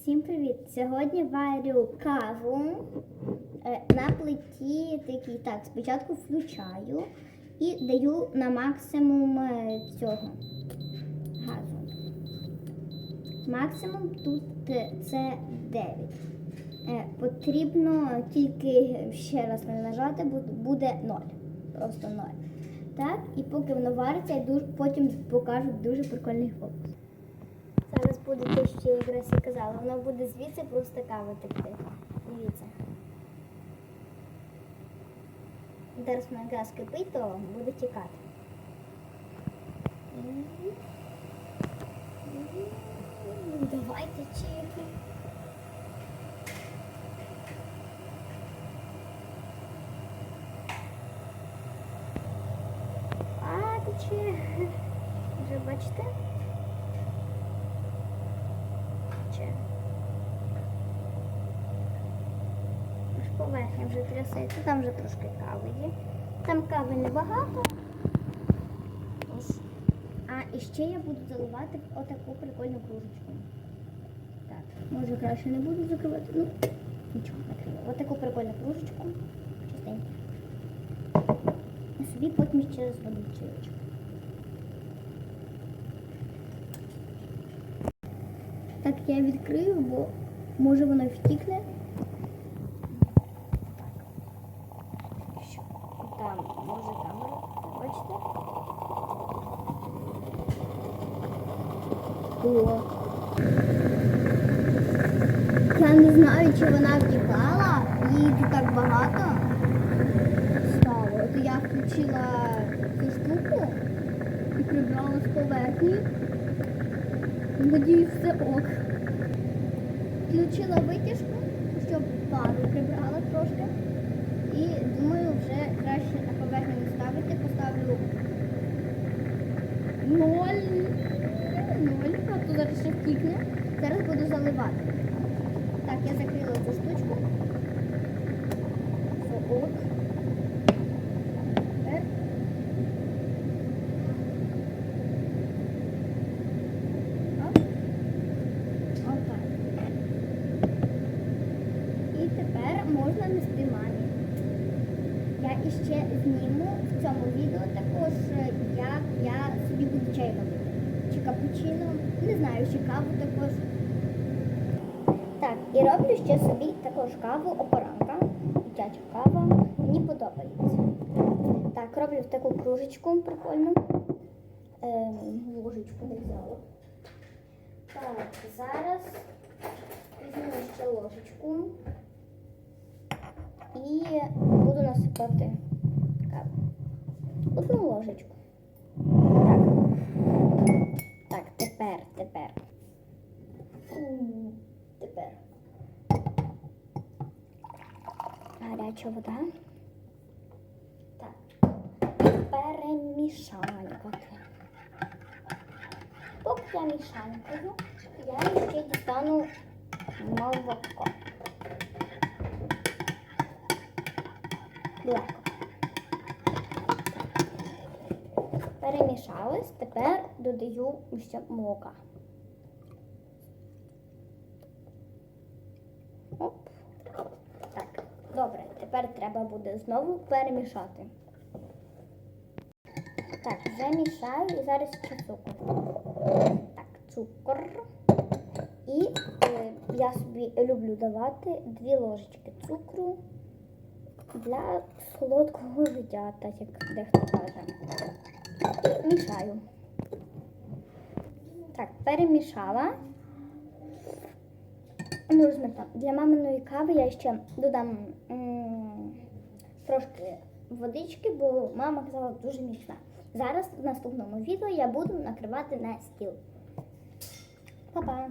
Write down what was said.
Всім привіт! Сьогодні варю каву е, на плиті такий. Так, спочатку включаю і даю на максимум е, цього газу. Максимум тут е, це 9. Е, Потрібно тільки ще раз нажати, бу- буде 0. Просто 0. Так, і поки воно вариться, я потім покажу дуже прикольний фокус. Зараз буде те, що я якраз і казала. Воно буде звідси просто кава текти. Дивіться. Зараз вона якраз кипить, то буде тікати. Давайте чеки. А, тече. Вже бачите? Тече. Аж поверхня вже трясеться, там вже трошки кави є. Там кави небагато. А і ще я буду заливати отаку прикольну кружечку. Так, може краще не буду закривати. Ну, нічого накрию. Отаку прикольну кружечку. Чистеньку. І собі потім ще зроблю чайочок. Так, я відкрию, бо може воно втікне. Так. Що? Там, може камера, бачите? О. Я не знаю, чи вона втікала, її так багато стало. То я включила цю штуку і прибрала з поверхні. Надіюсь, все ок. Включила витяжку, щоб пару прибрала трошки. І думаю, вже краще на поверхню не ставити. Поставлю ноль. Ноль, ще втікне. Зараз буду заливати. Так, я закрила цю штучку. Все ок. Тепер. І тепер можна нести мамі. Я іще зніму в цьому відео також, е, як я собі буду чай робити. Чи капучино, не знаю, чи каву також. Так, і роблю ще собі також каву опоранка. Дитяча кава. Мені подобається. Так, роблю таку кружечку прикольну. Ем, ложечку не взяла. Так, зараз візьму ще ложечку і буду насипати каву. Одну ложечку. Гаряча вода. Так. Перемішаємо поки. Поки я мішанкою, я ще дістану молоко. Легко. Перемішалось, тепер додаю ще молока. Оп. Так, добре, тепер треба буде знову перемішати. Так, вже мішаю і зараз ще цукор. Так, цукор. І е, я собі люблю давати дві ложечки цукру для солодкого життя, так як дехто каже. І мішаю. Так, перемішала. Ну, розмірно. Для маминої кави я ще додам трошки водички, бо мама казала дуже міцна. Зараз в наступному відео я буду накривати на стіл. Па-па!